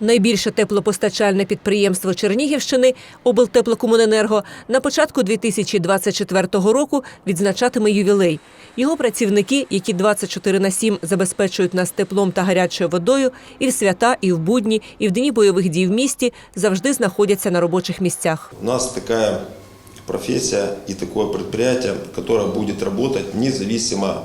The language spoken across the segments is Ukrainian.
Найбільше теплопостачальне підприємство Чернігівщини облтеплокомуненерго на початку 2024 року відзначатиме ювілей. Його працівники, які 24 на 7 забезпечують нас теплом та гарячою водою, і в свята, і в будні, і в дні бойових дій в місті завжди знаходяться на робочих місцях. У нас такая профессия и такое предприятие, которое будет работать независимо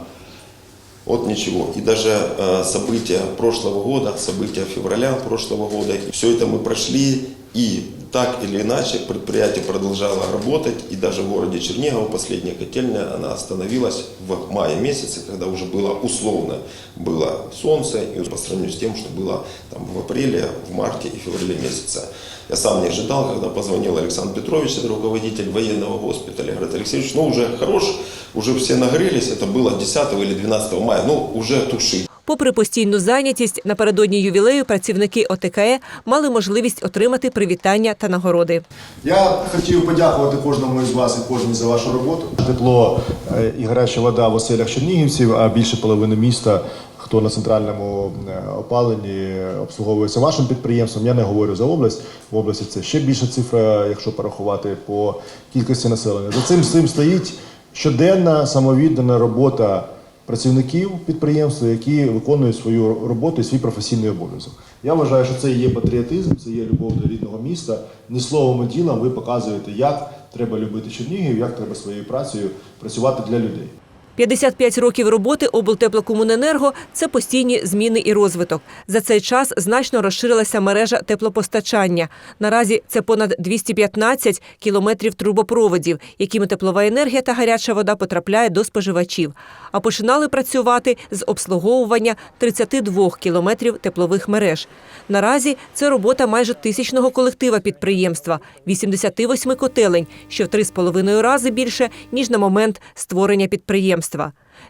от ничего. И даже э, события прошлого года, события февраля прошлого года, все это мы прошли, и так или иначе предприятие продолжало работать, и даже в городе Чернигово последняя котельная, она остановилась в мае месяце, когда уже было условно было солнце, и по сравнению с тем, что было там, в апреле, в марте и феврале месяца. Я сам не ожидал, когда позвонил Александр Петрович, это руководитель военного госпиталя, говорит, Алексеевич, ну уже хорош, уже все нагрелись, это было 10 или 12 мая, ну уже тушить. Попри постійну зайнятість, напередодні ювілею працівники ОТКЕ мали можливість отримати привітання та нагороди. Я хотів подякувати кожному із вас і кожній за вашу роботу. Тепло е, і гаряча вода в оселях чернігівців, а більше половини міста, хто на центральному е, опаленні обслуговується вашим підприємством. Я не говорю за область. В області це ще більша цифра, якщо порахувати по кількості населення. За цим всім стоїть щоденна самовіддана робота працівників підприємства, які виконують свою роботу і свій професійний обов'язок. Я вважаю, що це і є патріотизм, це є любов до рідного міста. Не словом, а ділом ви показуєте, як треба любити Чернігів, як треба своєю працею працювати для людей. 55 років роботи облтеплокомуненерго – це постійні зміни і розвиток. За цей час значно розширилася мережа теплопостачання. Наразі це понад 215 кілометрів трубопроводів, якими теплова енергія та гаряча вода потрапляє до споживачів. А починали працювати з обслуговування 32 кілометрів теплових мереж. Наразі це робота майже тисячного колектива підприємства, 88 котелень, що в 3,5 рази більше, ніж на момент створення підприємства.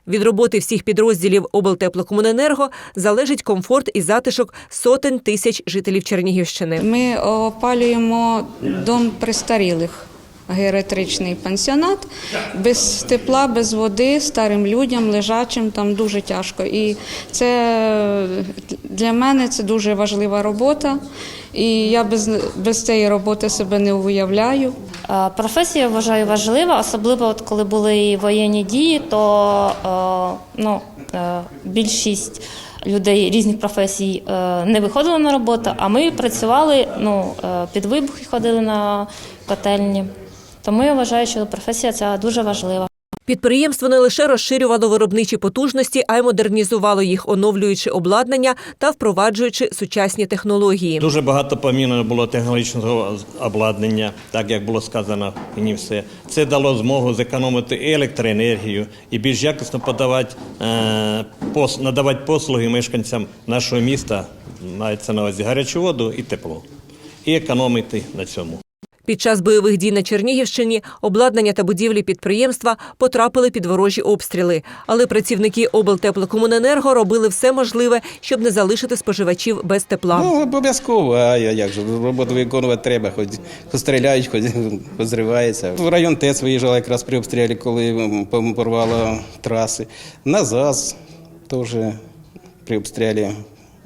Від роботи всіх підрозділів облтеплокомуненерго залежить комфорт і затишок сотень тисяч жителів Чернігівщини. Ми опалюємо дом престарілих, геріатричний пансіонат. Без тепла, без води, старим людям, лежачим там дуже тяжко. І це для мене це дуже важлива робота. І я без, без цієї роботи себе не уявляю. Е, Професія вважаю важлива, особливо от коли були воєнні дії, то е, ну, е, більшість людей різних професій не виходили на роботу, а ми працювали ну, під вибухи, ходили на котельні. Тому я вважаю, що професія ця дуже важлива. Підприємство не лише розширювало виробничі потужності, а й модернізувало їх, оновлюючи обладнання та впроваджуючи сучасні технології. Дуже багато поміно було технологічного обладнання, так як було сказано мені все. Це дало змогу зекономити і електроенергію і більш якісно подавати, е, пос- надавати послуги мешканцям нашого міста, мається на увазі гарячу воду і тепло, і економити на цьому. Під час бойових дій на Чернігівщині обладнання та будівлі підприємства потрапили під ворожі обстріли. Але працівники облтеплокомуненерго робили все можливе, щоб не залишити споживачів без тепла. Ну, обов'язково, а як же, роботу виконувати треба, хоч, стріляють, хоч, зривається. В район ТЕЦ виїжджала якраз при обстрілі, коли порвало траси. На ЗАЗ теж при обстрілі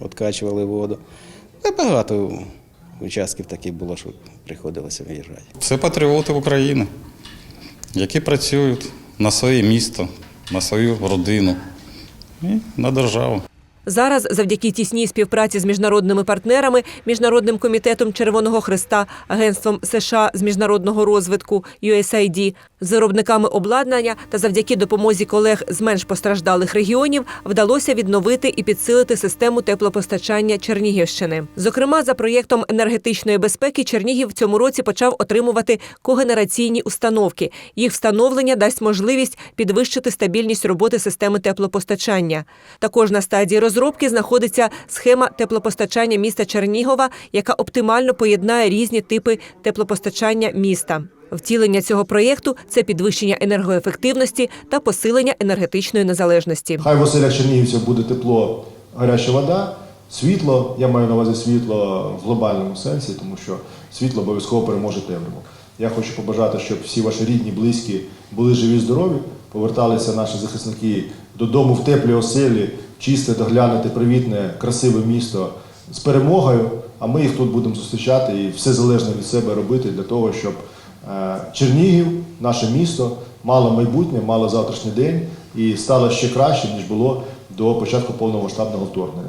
відкачували воду. Та багато участків таких було, що приходилося виїжджати. Це патріоти України, які працюють на своє місто, на свою родину і на державу. Зараз, завдяки тісній співпраці з міжнародними партнерами, міжнародним комітетом Червоного Христа, агентством США з міжнародного розвитку USAID, з виробниками обладнання та завдяки допомозі колег з менш постраждалих регіонів вдалося відновити і підсилити систему теплопостачання Чернігівщини. Зокрема, за проєктом енергетичної безпеки Чернігів в цьому році почав отримувати когенераційні установки. Їх встановлення дасть можливість підвищити стабільність роботи системи теплопостачання. Також на стадії розробки знаходиться схема теплопостачання міста Чернігова, яка оптимально поєднає різні типи теплопостачання міста. Втілення цього проєкту це підвищення енергоефективності та посилення енергетичної незалежності. Хай в оселях чернігівців буде тепло, гаряча вода, світло. Я маю на увазі світло в глобальному сенсі, тому що світло обов'язково переможе темряву. Я хочу побажати, щоб всі ваші рідні, близькі були живі, здорові, поверталися наші захисники додому в теплі оселі, чисте, доглянуте, привітне, красиве місто, з перемогою, а ми їх тут будемо зустрічати і все залежне від себе робити для того, щоб е, Чернігів, наше місто, мало майбутнє, мало завтрашній день і стало ще краще, ніж було до початку повномасштабного вторгнення.